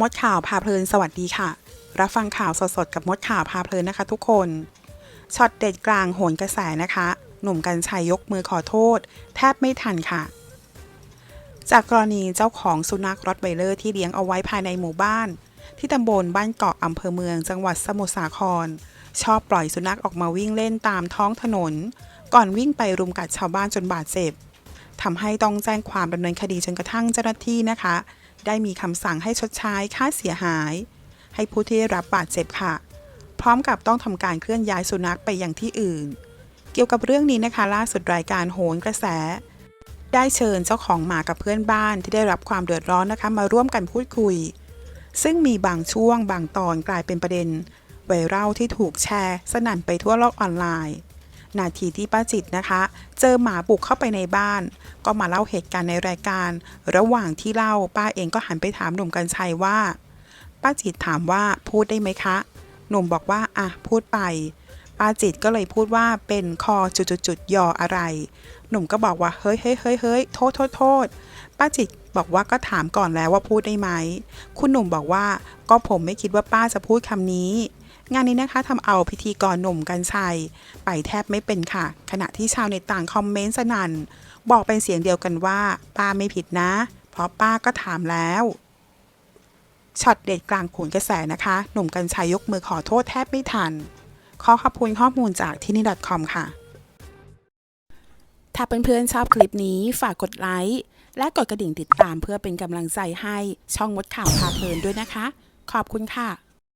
มดข่าวพาเพลินสวัสดีค่ะ รับฟังข่าวสดๆกับมดข่าวพาเพลินนะคะ ทุกคนช็อตเด็ดกลางโหนกระแสนะคะ หนุ่มกัญชัยยกมือขอโทษ แทบไม่ทันค่ะ จากกรณีเจ้าของสุนัขรอตไวเลอร์ที่เลี้ยงเอาไว้ภายในหมู่บ้าน ที่ตำบลบ้านเกาะอำเภอเมืองจังหวัดสมุทรสาคร ชอบปล่อยสุนัขออกมาวิ่งเล่นตามท้องถนน ก่อนวิ่งไปรุมกัดชาวบ้านจนบาดเจ็บ ทำให้ต้องแจ้งความดำเนินคดีจนกระทั่งเจ้าหน้าที่นะคะ ได้มีคำสั่งให้ชดใช้ค่าเสียหาย ให้ผู้ที่ได้รับบาดเจ็บค่ะ พร้อมกับต้องทำการเคลื่อนย้ายสุนัขไปยังที่อื่น เกี่ยวกับเรื่องนี้นะคะ ล่าสุดรายการโหนกระแส ได้เชิญเจ้าของหมากับเพื่อนบ้านที่ได้รับความเดือดร้อนนะคะ มาร่วมกันพูดคุย ซึ่งมีบางช่วงบางตอนกลายเป็นประเด็นไวรัลที่ถูกแชร์ สนั่นไปทั่วโลกออนไลน์ นาทีที่ป้าจิตนะคะ เจอหมาบุกเข้าไปในบ้าน ก็มาเล่าเหตุการณ์ในรายการ ระหว่างที่เล่าป้าเองก็หันไปถามหนุ่มกัญชัยว่า ป้าจิตถามว่าพูดได้ไหมคะ หนุ่มบอกว่าอะพูดไป ป้าจิตก็เลยพูดว่าเป็นคอจุดๆๆยออะไร หนุ่มก็บอกว่าเฮ้ยเฮ้ยเฮ้ยเฮ้ยโทษโทษโทษป้าจิตบอกว่าก็ถามก่อนแล้วว่าพูดได้ไหม คุณหนุ่มบอกว่าก็ผมไม่คิดว่าป้าจะพูดคำนี้ งานนี้นะคะทำเอาพิธีกรหนุ่มกัญชัย ไปแทบไม่เป็นค่ะ ขณะที่ชาวเน็ตต่างคอมเมนต์สนั่น บอกเป็นเสียงเดียวกันว่า ป้าไม่ผิดนะ เพราะป้าก็ถามแล้วช็อตเด็ดกลางผลกระแสนะคะ หนุ่มกัญชัยยกมือขอโทษแทบไม่ทัน ขอขอบคุณข้อมูลจากที่นี่ .com ค่ะ ถ้าเพื่อนๆชอบคลิปนี้ฝากกดไลค์และกดกระดิ่งติดตามเพื่อเป็นกำลังใจให้ช่องมดข่าวพาเพลินด้วยนะคะ ขอบคุณค่ะ